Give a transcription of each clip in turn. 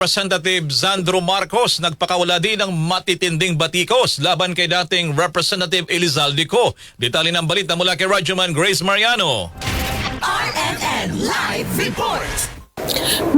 Representative Sandro Marcos nagpakawala din ng matitinding batikos laban kay dating Representative Elizalde Co. Detalye ng balita mula kay Radyoman Grace Mariano. RNN Live Report.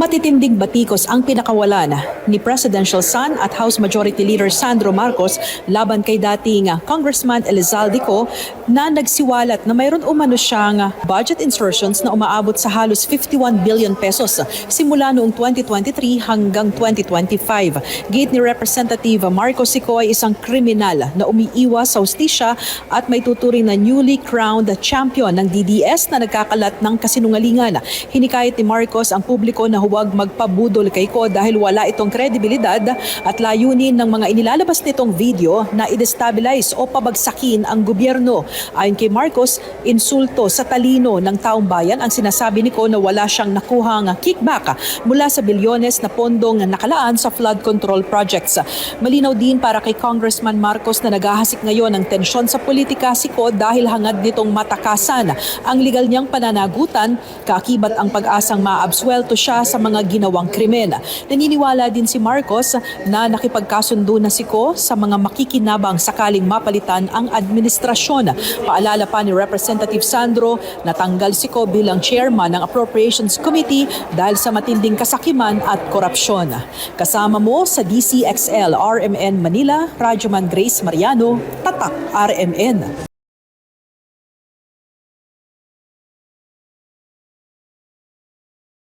Matitinding batikos ang pinakawalan ni Presidential son at House Majority Leader Sandro Marcos laban kay dating Congressman Elizalde Co na nagsiwalat na mayroon umano siyang budget insertions na umaabot sa halos 51 billion pesos simula noong 2023 hanggang 2025. Gate ni Representative Marcos Sico ay isang kriminal na umiiwas sa hustisya at may tuturing na newly crowned champion ng DDS na nagkakalat ng kasinungalingan. Hinikayat ni Marcos ang publiko na huwag magpabudol kay Ko dahil wala itong kredibilidad at layunin ng mga inilalabas nitong video na i-destabilize o pabagsakin ang gobyerno. Ayon kay Marcos, insulto sa talino ng taong bayan ang sinasabi ni Ko na wala siyang nakuhang kickback mula sa bilyones na pondong nakalaan sa flood control projects. Malinaw din para kay Congressman Marcos na naghahasik ngayon ng tensyon sa politika si Ko dahil hangad nitong matakasan ang legal niyang pananagutan, kakibat ang pag-asang maabswelto siya sa mga ginawang krimen. Naniniwala din si Marcos na nakipagkasundo na si Ko sa mga makikinabang sakaling mapalitan ang administrasyon. Paalala pa ni Representative Sandro, natanggal si Ko bilang chairman ng Appropriations Committee dahil sa matinding kasakiman at korupsyon. Kasama mo sa DCXL RMN Manila, Radyoman Grace Mariano, Tatak RMN.